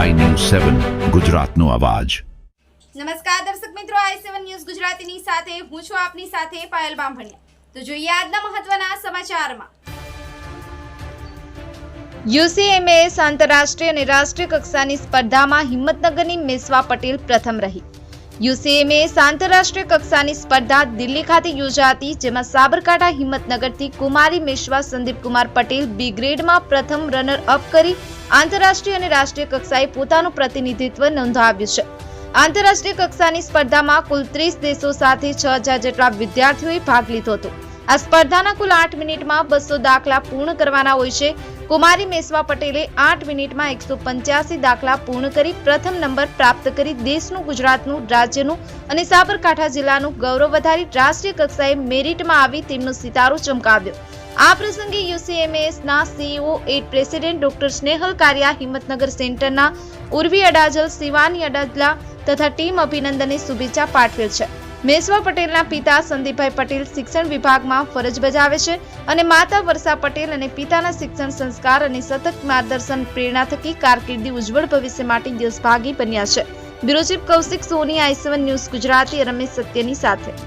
સેવન ગુજરાતનો અવાજ. નમસ્કાર દર્શક મિત્રો આઈ સેવન ન્યૂઝ ગુજરાતીની સાથે હું છું આપની સાથે પાયલ બામભણિયા. તો જોઈએ આજના મહત્વના સમાચારમાં. યુસીએમએસ આંતરરાષ્ટ્રીય અને રાષ્ટ્રીય કક્ષાની સ્પર્ધામાં હિંમતનગરની મેસવા પટેલ પ્રથમ રહી. યુસીએમએસ આંતરરાષ્ટ્રીય કક્ષાની સ્પર્ધા દિલ્હી ખાતે યોજાતી જેમાં સાબરકાંઠા હિંમતનગરથી કુમારી મેશવા સંદીપ કુમાર પટેલ બી ગ્રેડમાં પ્રથમ રનર અપ કરી આંતરરાષ્ટ્રીય અને રાષ્ટ્રીય કક્ષાએ પોતાનું પ્રતિનિધિત્વ નોંધાવ્યું છે. આંતરરાષ્ટ્રીય કક્ષાની સ્પર્ધામાં કુલ ત્રીસ દેશો સાથે છ હજાર જેટલા વિદ્યાર્થીઓએ ભાગ લીધો હતો. આ સ્પર્ધાના કુલ આઠ મિનિટમાં બસો દાખલા પૂર્ણ કરવાના હોય છે. કુમારી મેસવા પટેલે આઠ મિનિટમાં એકસો પંચ્યાસી દાખલા પૂર્ણ કરી પ્રથમ નંબર પ્રાપ્ત કરી દેશનું, ગુજરાતનું, રાજ્યનું અને સાબરકાંઠા જિલ્લાનું ગૌરવ વધારી રાષ્ટ્રીય કક્ષાએ મેરિટમાં આવી તેમનો સિતારો ચમકાવ્યો. આ પ્રસંગે યુસીએમએસના CEO at president doctor Snehal Kariya, Himmatnagar સેન્ટરના ઉર્વી અડાજલ, શિવાની અડાજલા તથા ટીમ અભિનંદને શુભેચ્છા પાઠવેલ છે. મેસવા પટેલના પિતા સંદીપભાઈ પટેલ શિક્ષણ વિભાગમાં ફરજ બજાવે છે અને માતા વર્ષા પટેલ અને પિતાના શિક્ષણ સંસ્કાર અને સતત માર્ગદર્શન પ્રેરણા થકી કારકિર્દી ઉજ્જવળ ભવિષ્ય માટે દેશભાગી બન્યા છે. Bureau Kaushik Soni, I news Gujarati, Ramesh સત્યની સાથે.